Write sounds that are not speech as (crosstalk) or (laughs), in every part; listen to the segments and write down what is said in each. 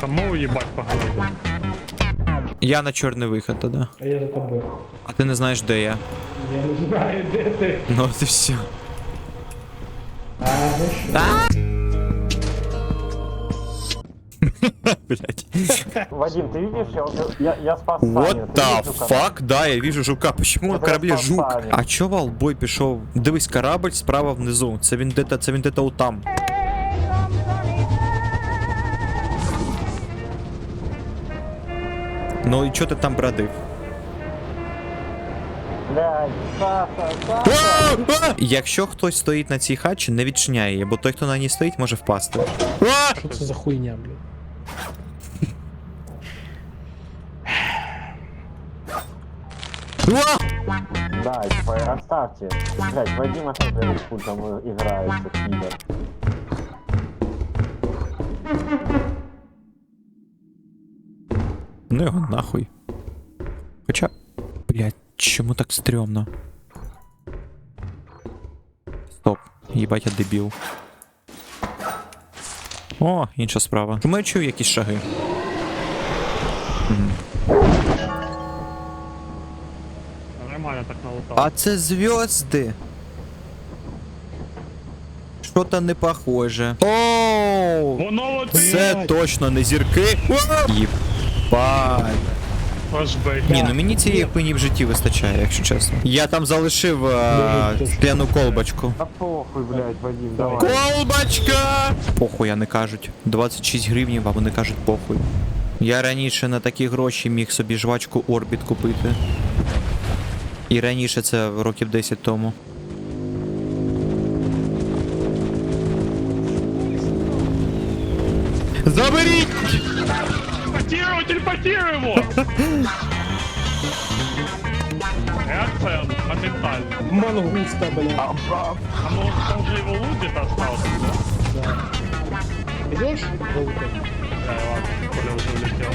Самого їбать по. Я на чорний вихід, тоді. А я за тобою. А ти не знаєш, де я. Я не знаю, де ти. Ну от і все. А, ну що? (laughs) Блять. Вадим, ты видишь, я, я, я спас Саню. What the fuck? Да, я вижу жука. Почему на кораблі жук? А чо Валбой пішов? Дивись, корабль справа внизу. Це він де-то, це він де-то там. Ну і чо ти там бродив? Якщо хтось стоїть на цій хатчі, не відчиняє її, бо той, хто на ній стоїть, може впасти. Що це за хуйня, блядь? Да, типа, оставьте. Блядь, Вадим блядь, пультом играется, пидор. Ну його нахуй. Хоча. Блять, чому так стрьомно? Стоп, їбать я дебіл. О, інша справа. Чому я чую якісь шаги? Так налутав. А це зв'язки. Що-то не похоже. Оу! Воно от Це точно не зірки. Єбать. Аж. Ні, ну мені цієї хуйні в житті вистачає, якщо чесно. Я там залишив а, Дуже скляну колбочку. Да похуй, блядь, Вадим, давай. Колбочка! Похуй, а не кажуть. 26 гривнів, а вони кажуть похуй. Я раніше на такі гроші міг собі жвачку Орбіт купити. І раніше це років 10 тому. Заберіть! Телепортируй, телепортируй его! Реакция моментальная. Мангуста, блядь. А ну он там же его лут где-то остался, да? Ідеш? Голубе? Да, ладно, Коля уже улетел.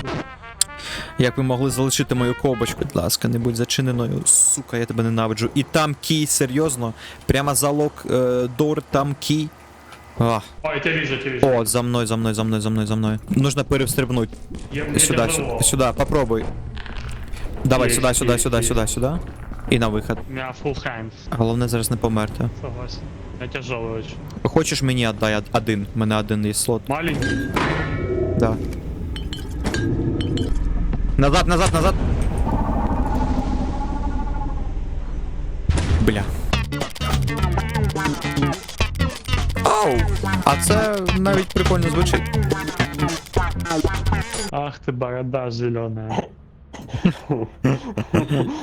Як ви могли залишити мою ковбочку, будь ласка, не будь зачиненою. Сука, я тебе ненавиджу. І там кій, серйозно. Прямо залог е, дор, там кій. А. О, я вижу, я вижу. О, за мною, за мною, за мною, за мною, за мною. Нужно перестрибнуть. Я, я Сюда, сюда, сюда, попробуй. Давай, Есть, сюда, сюда, есть, сюда, есть. сюда, сюда. І на вихід. У меня full hands. Головне зараз не померти. Согласен. Я тяжелый очень. Хочеш мені од- один? У мене один є слот. Маленький. Да. Назад, назад, назад. Бля. Ау! А це навіть прикольно звучить. Ах ты борода зеленая. (laughs)